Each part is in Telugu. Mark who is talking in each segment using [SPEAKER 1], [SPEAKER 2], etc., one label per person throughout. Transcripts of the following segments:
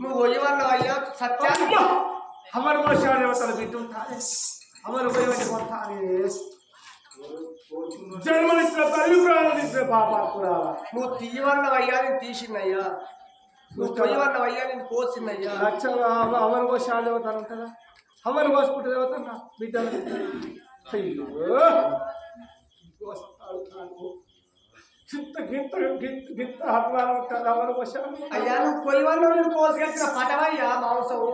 [SPEAKER 1] నువ్వు పోయి అయ్యా సత్యాన్ని
[SPEAKER 2] అమరు పోషాలు ఎవరు బిడ్డుంటారు అమరు పోయి కొట్టాలి జన్మనిచ్చిన కూడా
[SPEAKER 1] నువ్వు తీయవన్న అయ్యా నేను తీసిందయ్యా నువ్వు తీయవన్న అయ్యా నేను కోసిందయ్యా
[SPEAKER 2] లక్షలు అమరు పోషాలు ఎవరు ఉంటుందా అమరు పోసుకుంటుంది ఎవరు బిడ్డలు వస్తాడు గింత గింత గింత గింత అభిమానం ఉంటుంది అమర్ కోశ
[SPEAKER 1] అయ్యా నువ్వు పోయేవన్న నేను కోసుకెళ్తున్న పటవయ్యా మాంసము.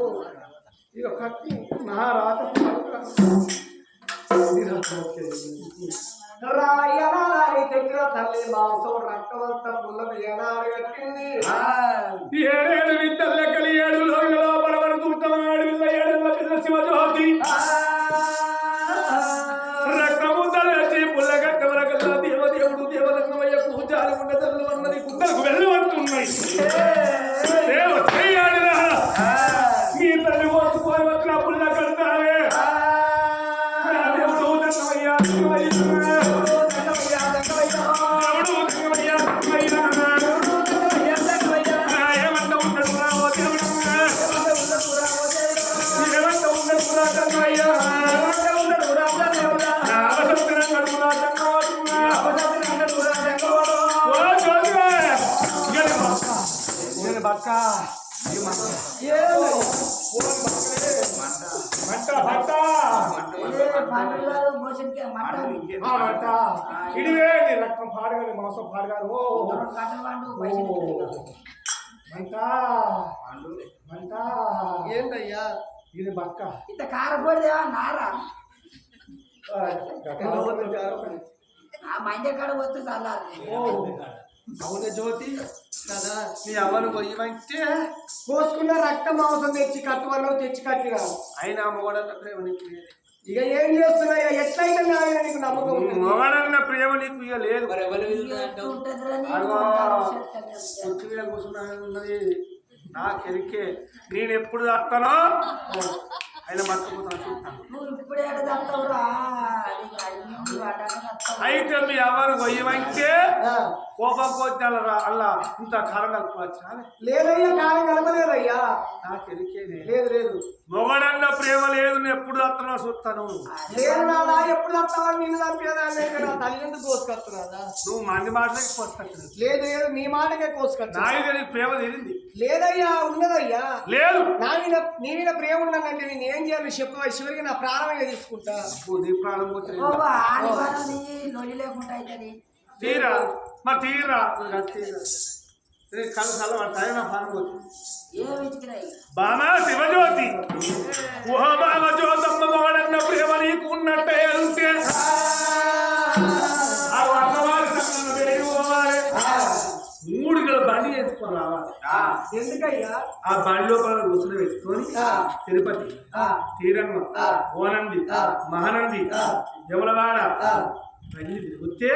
[SPEAKER 2] ఇక కత్తి నా రాత
[SPEAKER 1] తల్లి మాంసం రక్తమంతా పుల్ల ఏనాడు కట్టింది.
[SPEAKER 2] ఏడేడు విద్యల లెక్కలు ఏడు లోయల పడవలు చూడటం ఏడు విల్ల ఏడు పిల్ల శివజ్యోతి. Christ. ఇడివే నీ రక్తం పాడగాలి మాంసం మంట.
[SPEAKER 1] ఏంటయ్యా?
[SPEAKER 2] ఇది బక్క
[SPEAKER 3] ఇంత కారపొడిదేవా నారా. ఆ మండే కాడ వస్తే చల్లాలి
[SPEAKER 2] ఓ.
[SPEAKER 1] అవున జ్యోతి కదా? నీ అమ్మను పోయివంటే కోసుకున్న రక్త మాంసం తెచ్చి కట్టువన్నావు తెచ్చి కట్టినా
[SPEAKER 2] అయినా మొగడన్న ప్రేమ నీకు.
[SPEAKER 1] ఇక ఏం చేస్తున్నాయా ఎట్లయితే నా మీద నీకు నమ్మకం
[SPEAKER 2] మొగడన్న ప్రేమ నీకు ఇక లేదు. కుర్చీ మీద కూర్చున్నా ఉన్నది నా కెరికే. నేను ఎప్పుడు వస్తానో ఆయన చూస్తాను. అయితే మీ ఎవరు గొయ్యమంటే కోపం కోతి అలా అలా ఇంత కారం కలుపుకోవచ్చా?
[SPEAKER 1] లేదయ్యా కాలం కలపలేదయ్యా.
[SPEAKER 2] నా
[SPEAKER 1] లేదు లేదు.
[SPEAKER 2] మొగడన్న ప్రేమ లేదు నేను ఎప్పుడు వస్తానో చూస్తాను.
[SPEAKER 1] లేదు ఎప్పుడు తప్పావని నిన్ను చంపేదాన్ని ఇక్కడ తల్లి ఎందుకు కోసుకొస్తున్నాదా
[SPEAKER 2] నువ్వు మంది మాటలకి పోస్తాను
[SPEAKER 1] లేదు లేదు నీ మాటకే కోసుకొచ్చా
[SPEAKER 2] నాయుడు నీ ప్రేమ తెలింది
[SPEAKER 1] లేదయ్యా ఉన్నదయ్యా.
[SPEAKER 2] లేదు.
[SPEAKER 1] నా మీద నీ మీద ప్రేమ ఉన్నానంటే నేను ఏం చేయాలి? చెప్పు చివరికి నా ప్రాణంగా తీసుకుంటా.
[SPEAKER 2] ప్రాణం
[SPEAKER 3] లేకుండా అవుతుంది
[SPEAKER 2] తీరా? మరి తీరా? కళ్ళు పడతాయి నా ప్రాణం బామా శివజ్యోతి. ఊహ బామ జ్యోతమ్మ మొగడన్న ప్రేమ నీకు ఉన్నట్టే వేసుకొని రావాలి
[SPEAKER 1] ఎందుకయ్యా?
[SPEAKER 2] ఆ బండి లోపల కూర్చుని పెట్టుకొని. తిరుపతి
[SPEAKER 1] ఆ.
[SPEAKER 2] ఓనంది. మహానంది
[SPEAKER 1] ఆ.
[SPEAKER 2] అన్ని తిరిగితే.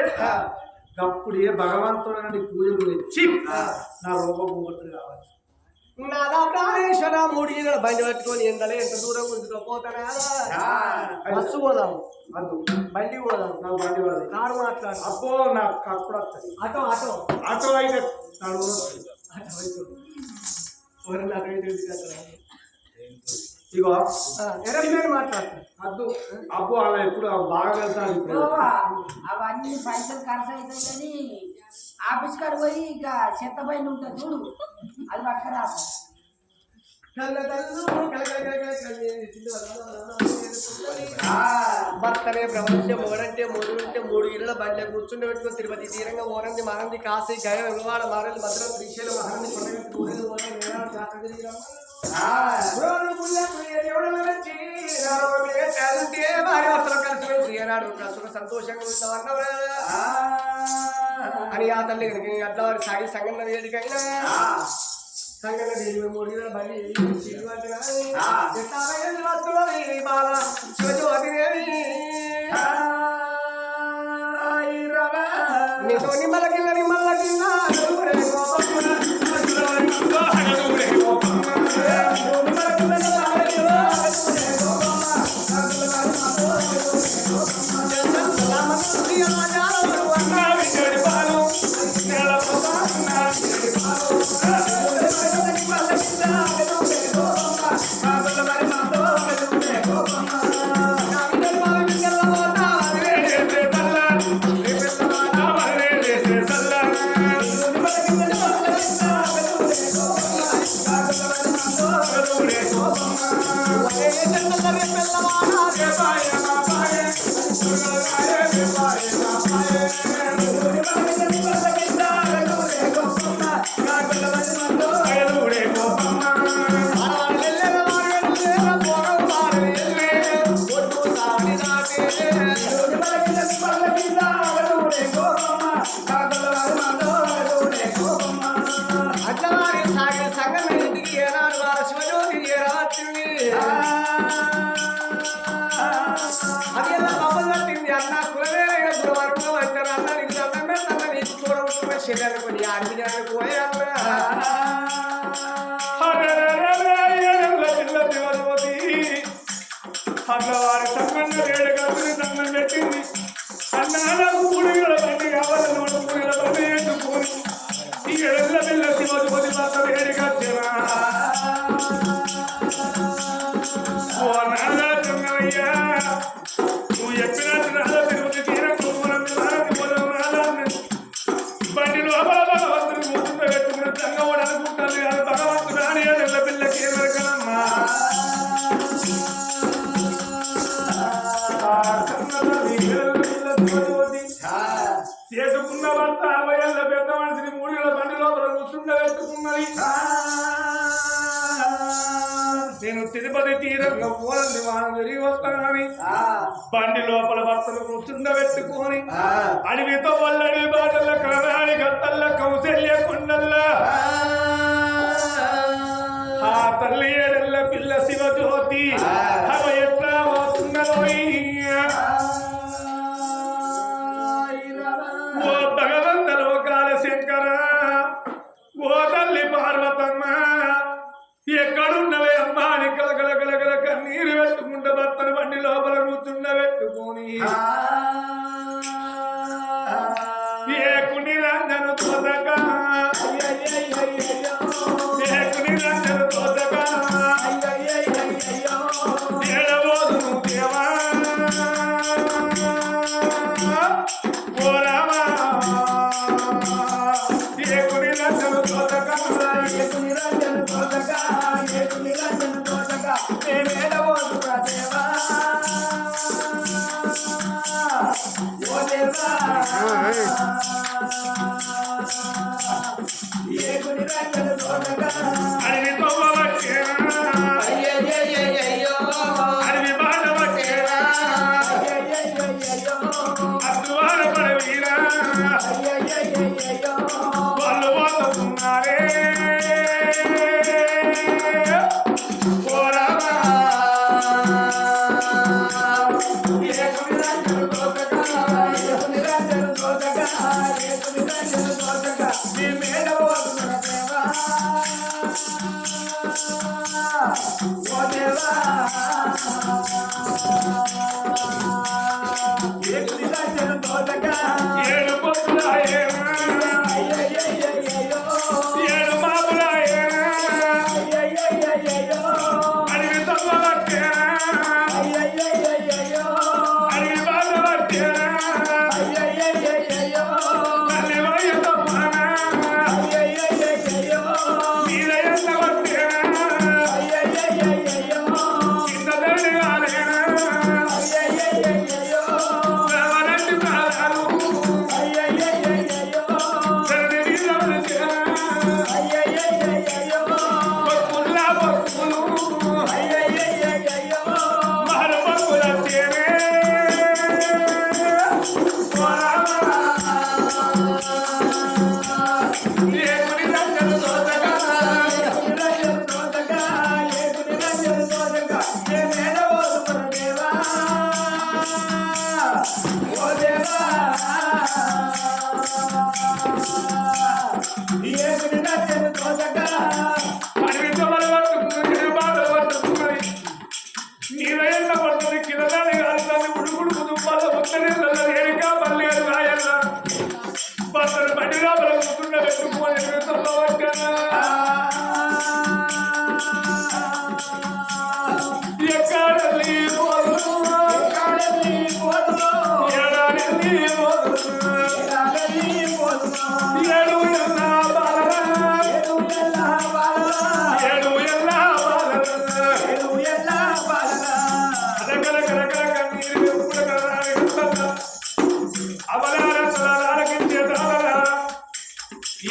[SPEAKER 2] అప్పుడు ఏ భగవంతుడు నుండి పూజలు తెచ్చి. నా రోగం పోగొట్టు కావాలి.
[SPEAKER 1] నాదా ప్రాణేశ్వర మూడు గీతల బండి పట్టుకొని ఎండలే ఎంత దూరం ఉంచుకో పోతారా? బస్సు పోదాం
[SPEAKER 2] అద్దు
[SPEAKER 1] బండి పోదాం
[SPEAKER 2] నాకు బండి పడదు
[SPEAKER 1] కారు మాట్లాడు.
[SPEAKER 2] అబ్బో నాకు కప్పుడు వస్తుంది
[SPEAKER 1] ఆటో ఆటో
[SPEAKER 2] ఆటో అయితే నడుము
[SPEAKER 1] ఇటు అట్లా.
[SPEAKER 2] ఇగో
[SPEAKER 1] ఆ, ఎరప్లేన్ మాట్లాడతాను
[SPEAKER 2] అద్దు అబ్బో అలా ఎప్పుడు బాగా వెళ్తాను
[SPEAKER 3] అవన్నీ పైసలు ఖర్చు అవుతాయి కానీ ఆఫీస్ కాడ పోయి ఇక చెత్త పైన ఉంటుంది చూడు అది పక్కరా
[SPEAKER 1] కళ్ళ భర్తనే ప్రపంచం మూడంటే మూడు ఉంటే మూడు ఇళ్ళ బండ్ల. కూర్చుండి పెట్టుకుని తిరుపతి తీరంగా ఓరంది మహంది కాశీ గయ వెలవాడ మారలి భద్ర శ్రీశైలం మహంది సంతోషంగా. అని ఆ. తల్లి అట్లా వారి సాగి వేదికైనా సంగన్న దేవి మూడు ఇళ్ళ బండి వస్తున్నది బాల? శివజ్యోతిదేవి నీతో నిమ్మల కిల్ల నిమ్మల కిల్ల నలుగురే అట్లా వారి
[SPEAKER 4] సంబంధం వేడ భర్త అరవై ఏళ్ళ పెద్ద మనిషిని మూడు ఏళ్ళ బండి లోపల కూర్చుండబెట్టుకున్నది. నేను తిరుపతి తీరంలో పోరండి వాన తిరిగి వస్తానని బండి లోపల భర్తను కూర్చుండబెట్టుకొని అడవితో వల్లడి బాటల క్రమాణి గట్టల్ల కౌశల్య కొండల్లా తల్లి ఏడల్ల పిల్ల శివజ్యోతి. అవ ఎట్లా వస్తుందో por amor.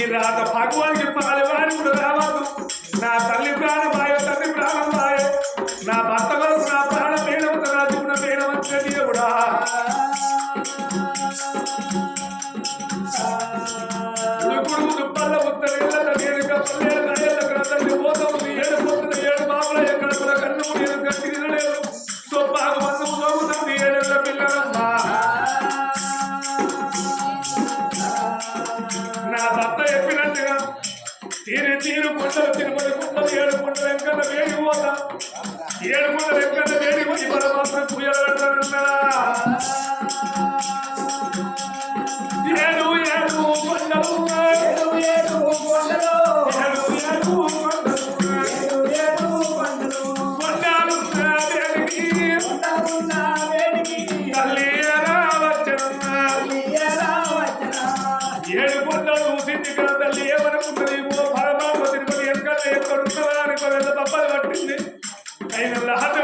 [SPEAKER 4] ఈ రాత భగవాన్ చెప్పాలి పాలవాడి కూడా రావద్దు. నా తల్లి ప్రాణమాయ తల్లి ప్రాణమాయ భర్త తీరి తీరు కొండలు తిరుపతి కొండలు ఏడు కొండలు వెంకన్న వేడి పోతా. ఏడు కొండలు వెంకన్న వేడి పోయి పరమాత్మ పూజలు పెడతానన్నారా ఎక్కడున్నదా అని తప్పలు పట్టింది ఆయన లహత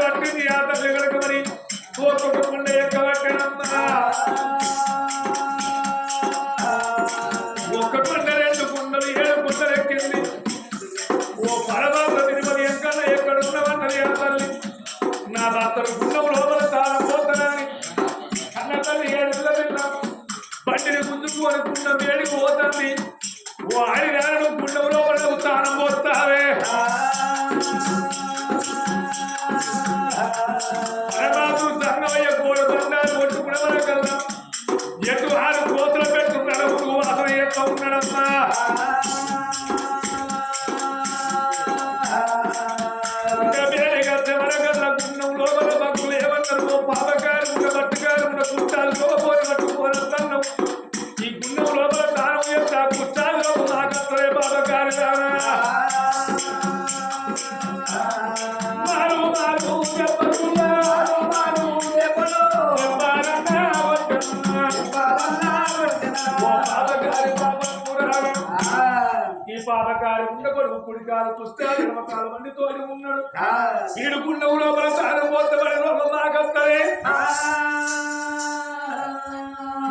[SPEAKER 4] ఈ పాపకారి ఉండకూడదు కుడికాలు పుస్తకాలు నమ్మకాలు మంది తోడి ఉన్నాడు వీడు గుండవు లోపల సారం పోతబడి లోపల నాకత్తలే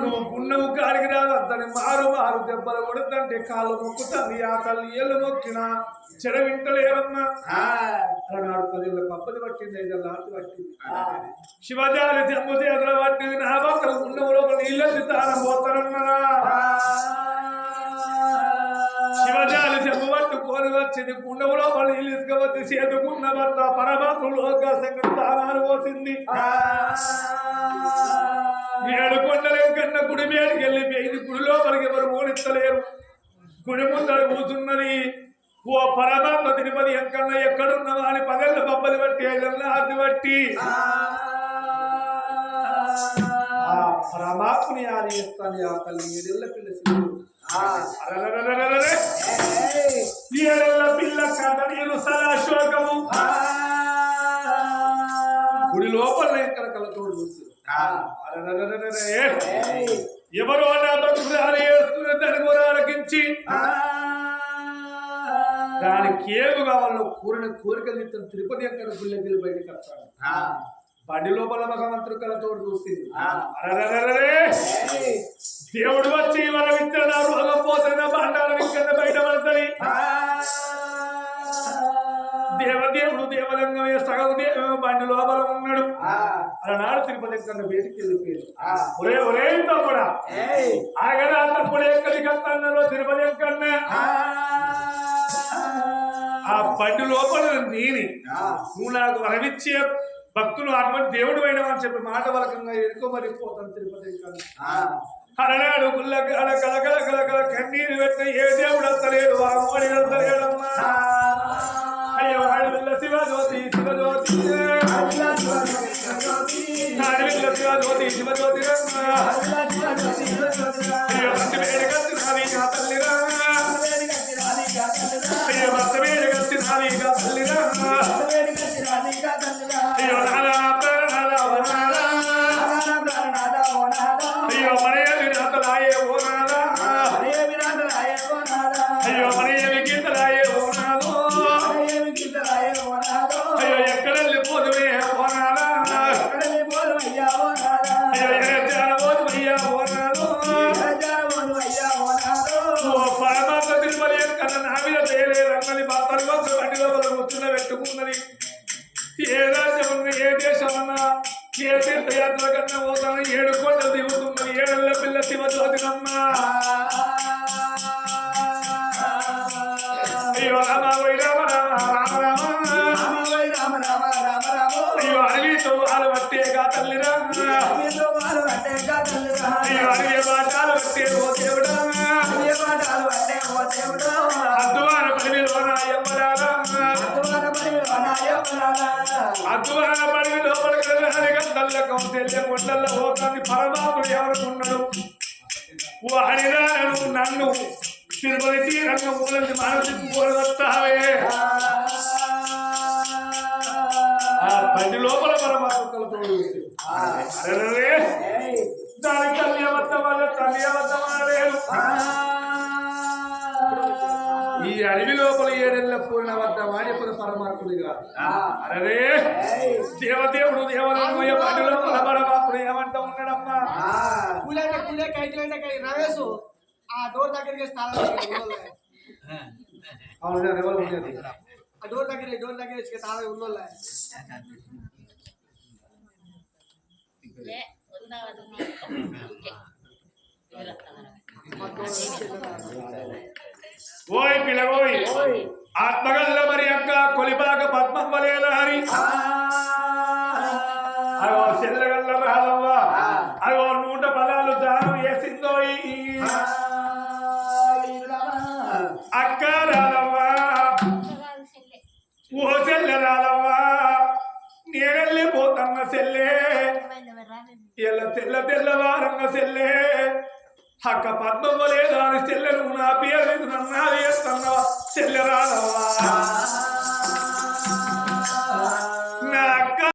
[SPEAKER 4] నువ్వు గుండవు కాడికి రావద్దని మారు మారు దెబ్బలు కొడుతుంటే కాళ్ళు మొక్కుతుంది ఆ తల్లి ఏళ్ళు మొక్కిన చెడ వింటలేరమ్మా అలనాడు పదిళ్ళ పప్పది పట్టింది ఐదు లాంటి పట్టింది. శివజాలి తెమ్ము చేతుల పట్టింది నా భక్తులు గుండవు లోపల నీళ్ళెత్తి తానం పోతారన్నారా గుండవు లోపల నీళ్ళు ఇసుకవచ్చి చేతుకున్న భర్త పరమాత్ములు సంగతి తానాలు పోసింది. ఏడు కొండలు కన్నా గుడి మీదకి వెళ్ళి ఐదు గుడి లోపలికి ఎవరు ఓడిస్తలేరు గుడి ముందర కూర్చున్నది ఓ పరమాత్మ తిరుపతి ఎక్కడన్నా ఎక్కడున్నవా అని పగళ్ళ బొబ్బలు బట్టి ఐదన్న ఆర్తి బట్టి ఆ. పరమాత్మని ఆలయిస్తాను ఆ తల్లి. ఏడేళ్ళ పిల్ల ఎవరో నా బతుకురాలు ఏడుస్తున్న దాని కూడా ఆలకించి దాని కేవు కావాలో కూరిన కోరికలు ఇతను తిరుపతి ఎక్కడ గుళ్ళకి బయటకు వస్తాడు. బండి లోపల భగవంతుడు కలతోడు చూసింది. దేవుడు వచ్చి వరం ఇచ్చాడు భగపోతున్న బండాల విక్కడ బయట పడతాయి దేవదేవుడు దేవలింగమే సగం దేవ బండి లోపల ఉన్నాడు. అలనాడు తిరుపతి కన్నా బయటికి వెళ్ళిపోయాడు ఒరే తమ్ముడా తిరుపతి ఎక్కడనే? ఆ. బండి లోపల నేని. నువ్వు నాకు వరమిచ్చే భక్తులు అటువంటి దేవుడు అయినవని చెప్పి మాట వలకంగా ఎదుకోమని పోతాను తిరుపతి అలనాడు గుల్ల గల గల గల గల కన్నీరు పెట్టిన ఏ దేవుడు వస్తలేడు ఆ మోడి వస్తలేడమ్మా అయ్యో అడవిల్ల శివజ్యోతి శివజ్యోతి అడవిల్ల శివజ్యోతి శివజ్యోతి రమ్మ ఈ అడవి లోపల ఏడెళ్ళ పూర్ణ వద్ద వాడిపోయిన పరమాత్ముడిగా. అరే దేవదేవుడు దేవరమయ్య బండి లోపల పరమాత్ముడు ఏమంటా ఉన్నాడమ్మా?
[SPEAKER 1] కూలంటే కూలే కైకిలంటే కై రమేష్ ఆ డోర్ దగ్గరికి స్థానం ఉన్నోళ్ళే.
[SPEAKER 4] అవును నేను ఎవరు ఉండేది?
[SPEAKER 1] ఆ డోర్ దగ్గర డోర్ దగ్గర ఉన్నోళ్ళే.
[SPEAKER 5] లే
[SPEAKER 4] ఓయ్ పిలగోయ్ ఆత్మగల్ల మరి అక్క కొలిపాక పద్మం వలేల హరి? అగో చెల్లగల్ల రాదవ్వ అగో నూట పదాలు దానం వేసిందోయ్ అక్క రాదవ్వ ఓ చెల్లె రాదవ్వ నేనెళ్ళి పోతన్న చెల్లె ఎల్ల తెల్ల తెల్లవారంగ చెల్లె. అక్క పద్మం వలే దాని చెల్లెలు నా పేరు మీద నన్నాది చేస్తున్నావా చెల్లె